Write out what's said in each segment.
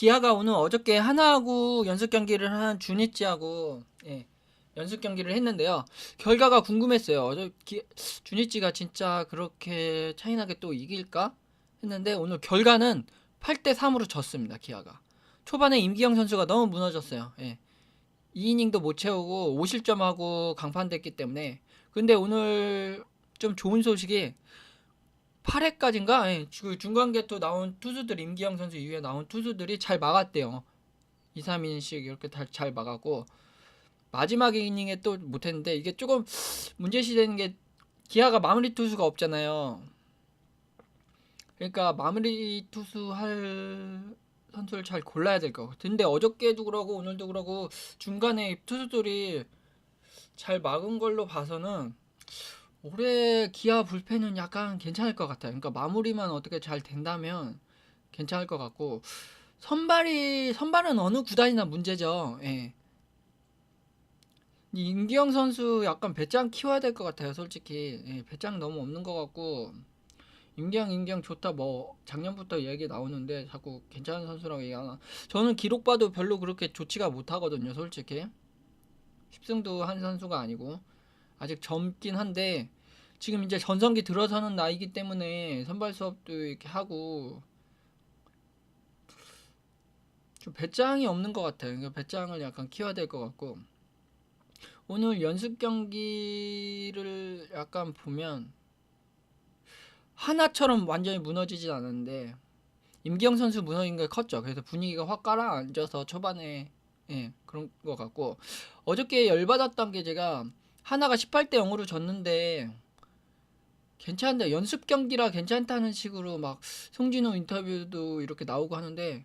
기아가 오늘 어저께 하나하고 연습 경기를 한 주니찌하고 예, 연습 경기를 했는데요. 결과가 궁금했어요. 어저 기, 주니찌가 진짜 그렇게 차이나게 또 이길까 했는데 오늘 결과는 8대 3으로 졌습니다. 기아가 초반에 임기영 선수가 너무 무너졌어요. 예. 2이닝도 못 채우고 5실점하고 강판됐기 때문에 근데 오늘 좀 좋은 소식이 8회까지인가 예, 그 중간 개투 나온 투수들 임기영 선수 이후에 나온 투수들이 잘 막았대요. 2, 3인씩 이렇게 다, 잘 막았고 마지막 이닝에 또 못했는데 이게 조금 문제시 되는 게 기아가 마무리 투수가 없잖아요. 그러니까 마무리 투수 할 선수를 잘 골라야 될것 같은데 어저께도 그러고 오늘도 그러고 중간에 투수들이 잘 막은 걸로 봐서는 올해 기아 불펜은 약간 괜찮을 것 같아요. 그러니까 마무리만 어떻게 잘 된다면 괜찮을 것 같고 선발이 선발은 어느 구단이나 문제죠. 예. 이 임기영 선수 약간 배짱 키워야 될 것 같아요. 솔직히 예, 배짱 너무 없는 것 같고 임기영 임기영 좋다 뭐 작년부터 얘기 나오는데 자꾸 괜찮은 선수라고 얘기하나 저는 기록 봐도 별로 그렇게 좋지가 못하거든요. 솔직히 10승도 한 선수가 아니고 아직 젊긴 한데 지금 이제 전성기 들어서는 나이기 때문에 선발 수업도 이렇게 하고 좀 배짱이 없는 것 같아요. 그러니까 배짱을 약간 키워야 될 것 같고 오늘 연습 경기를 약간 보면 하나처럼 완전히 무너지진 않았는데 임기영 선수 무너진 게 컸죠. 그래서 분위기가 확 가라앉아서 초반에 예, 그런 것 같고 어저께 열받았던 게 제가 하나가 18대 0으로 졌는데 괜찮은데 연습 경기라 괜찮다는 식으로 막 송진호 인터뷰도 이렇게 나오고 하는데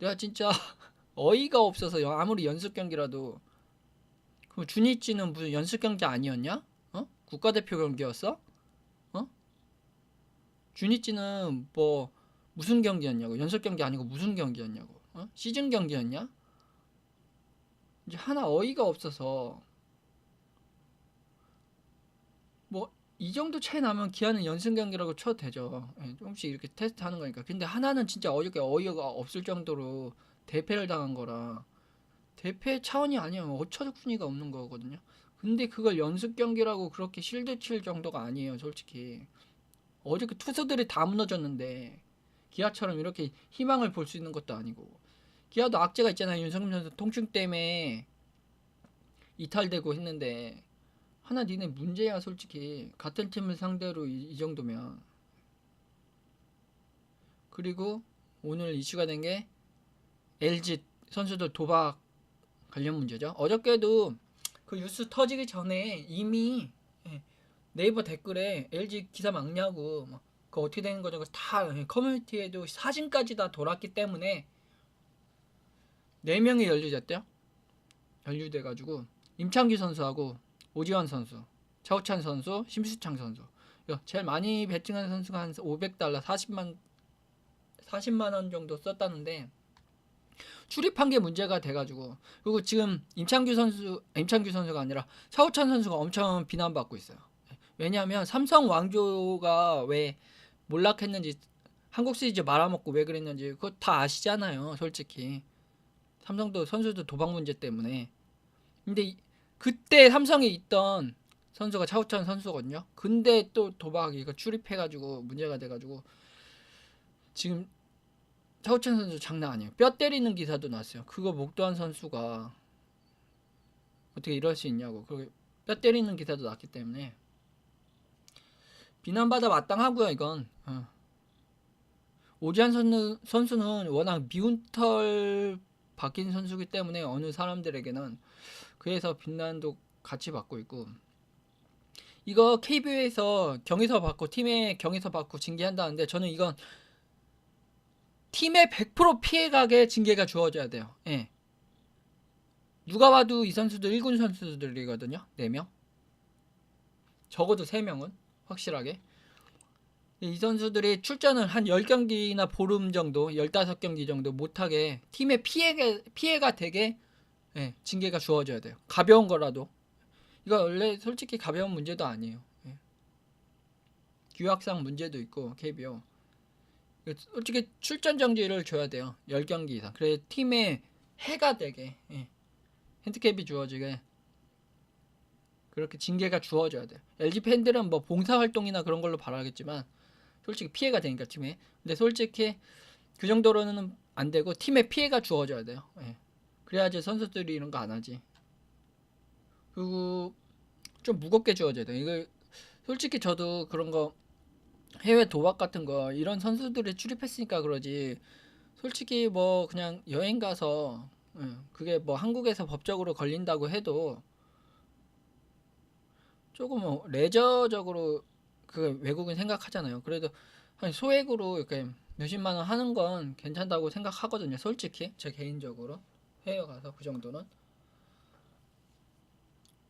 내가 진짜 어이가 없어서 여- 아무리 연습 경기라도 그럼 준이찌는 무슨 연습 경기 아니었냐? 어? 국가대표 경기였어? 어? 준이찌는 뭐 무슨 경기였냐고 연습 경기 아니고 무슨 경기였냐고 어? 시즌 경기였냐? 이제 하나 어이가 없어서 뭐 이 정도 차이 나면 기아는 연승 경기라고 쳐도 되죠. 예, 조금씩 이렇게 테스트 하는 거니까. 근데 하나는 진짜 어저께 어이가 없을 정도로 대패를 당한 거라 대패 차원이 아니면 어처 분위기가 없는 거거든요. 근데 그걸 연습 경기라고 그렇게 실드 칠 정도가 아니에요, 솔직히. 어저께 투수들이 다 무너졌는데 기아처럼 이렇게 희망을 볼 수 있는 것도 아니고 기아도 악재가 있잖아요. 윤석열 선수 통증 때문에 이탈되고 했는데 하나 니네 문제야 솔직히 같은 팀을 상대로 이, 이 정도면 그리고 오늘 이슈가 된 게 LG 선수들 도박 관련 문제죠. 어저께도 그 뉴스 터지기 전에 이미 예, 네이버 댓글에 LG 기사 막냐고 막그 어떻게 되는? 그래서 다 예, 커뮤니티에도 사진까지 다 돌았기 때문에 네 명이 연루됐대요. 연루돼 가지고 임창규 선수하고 오지환 선수, 차우찬 선수, 심수창 선수. 제일 많이 배팅한 선수가 한 500달러, 40만 40만 원 정도 썼다는데 출입한 게 문제가 돼가지고 그리고 지금 임창규 선수, 임창규 선수가 아니라 차우찬 선수가 엄청 비난받고 있어요. 왜냐하면 삼성 왕조가 왜 몰락했는지 한국 시리즈 말아먹고 왜 그랬는지 그거 다 아시잖아요, 솔직히. 삼성도 선수도 도박 문제 때문에. 근데 이- 그때 삼성에 있던 선수가 차우찬 선수거든요. 근데 또 도박 이거 출입해가지고 문제가 돼가지고 지금 차우찬 선수 장난 아니에요. 뼈 때리는 기사도 났어요. 그거 목도한 선수가 어떻게 이럴 수 있냐고. 그뼈 때리는 기사도 났기 때문에 비난받아 마땅하고요. 이건 어. 오지환 선수, 선수는 워낙 미운 털 박힌 선수기 때문에 어느 사람들에게는 그래서 빛난도 같이 받고 있고 이거 KBO에서 경에서 받고 팀의 경에서 받고 징계한다는데 저는 이건 팀의 100% 피해가게 징계가 주어져야 돼요. 예. 누가 봐도 이 선수들 1군 선수들이거든요. 4명. 적어도 3명은 확실하게. 이 선수들이 출전을 한 10경기나 보름 정도, 15경기 정도 못하게 팀의 피해가, 피해가 되게 예, 징계가 주어져야 돼요. 가벼운 거라도. 이거 원래 솔직히 가벼운 문제도 아니에요. 예. 규약상 문제도 있고 KBO. 솔직히 출전 정지를 줘야 돼요. 10경기 이상. 그래 팀에 해가 되게 예. 핸디캡이 주어지게 그렇게 징계가 주어져야 돼요. LG 팬들은 뭐 봉사 활동이나 그런 걸로 바라겠지만 솔직히 피해가 되니까 팀에. 근데 솔직히 그 정도로는 안 되고 팀에 피해가 주어져야 돼요. 예. 그래야지 선수들이 이런 거 안 하지. 그리고 좀 무겁게 주어져야 돼. 이거 솔직히 저도 그런 거 해외 도박 같은 거 이런 선수들이 출입했으니까 그러지. 솔직히 뭐 그냥 여행 가서 예, 그게 뭐 한국에서 법적으로 걸린다고 해도 조금 뭐 레저적으로 그 외국인 생각하잖아요. 그래도 한 소액으로 이렇게 몇십만 원 하는 건 괜찮다고 생각하거든요. 솔직히 제 개인적으로 해외 가서 그 정도는.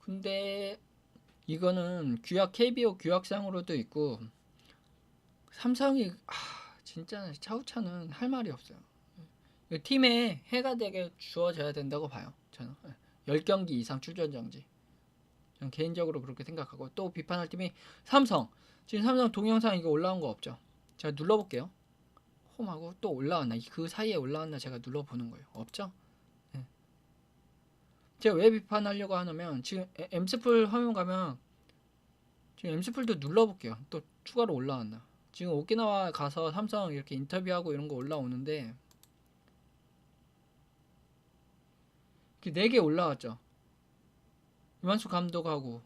근데 이거는 규약 KBO 규약상으로도 있고 삼성이 아, 진짜 차우차는 할 말이 없어요. 이 팀에 해가 되게 주어져야 된다고 봐요. 저는 10경기 이상 출전 정지. 저는 개인적으로 그렇게 생각하고 또 비판할 팀이 삼성. 지금 삼성 동영상 이거 올라온 거 없죠? 제가 눌러볼게요. 홈하고 또 올라왔나? 그 사이에 올라왔나 제가 눌러보는 거예요. 없죠? 네. 제가 왜 비판하려고 하냐면 지금 에- 엠스풀 화면 가면 지금 엠스풀도 눌러볼게요. 또 추가로 올라왔나? 지금 오키나와 가서 삼성 이렇게 인터뷰하고 이런 거 올라오는데 이렇게 네개 올라왔죠. 이만수 감독하고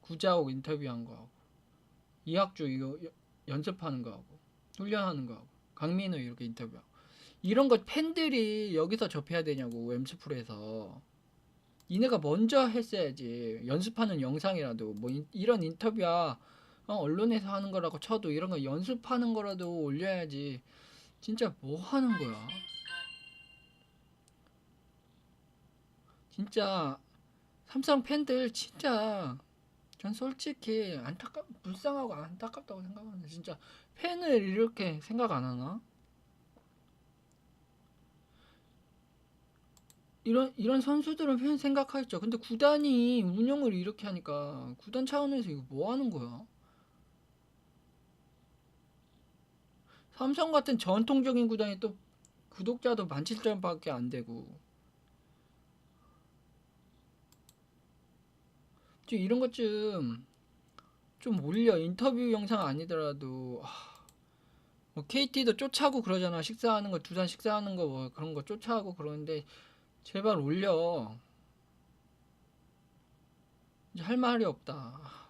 구자욱 인터뷰한 거 하고 이학주 이거 여- 연습하는 거 하고 훈련하는 거 하고 강민우 이렇게 인터뷰하고 이런 거 팬들이 여기서 접해야 되냐고 엠스풀에서. 이네가 먼저 했어야지. 연습하는 영상이라도 뭐 인- 이런 인터뷰야 어, 언론에서 하는 거라고 쳐도 이런 거 연습하는 거라도 올려야지. 진짜 뭐 하는 거야? 진짜 삼성 팬들 진짜 전 솔직히 안타깝 불쌍하고 안타깝다고 생각하는데 진짜 팬을 이렇게 생각 안 하나? 이런 이런 선수들은 팬 생각하겠죠. 근데 구단이 운영을 이렇게 하니까 구단 차원에서 이거 뭐 하는 거야? 삼성 같은 전통적인 구단이 또 구독자도 17,000밖에 안 되고 좀 이런 것 좀 좀 올려 인터뷰 영상 아니더라도 아, 뭐 KT도 쫓아고 그러잖아 식사하는 거 두산 식사하는 거 뭐 그런 거 쫓아하고 그러는데 제발 올려. 이제 할 말이 없다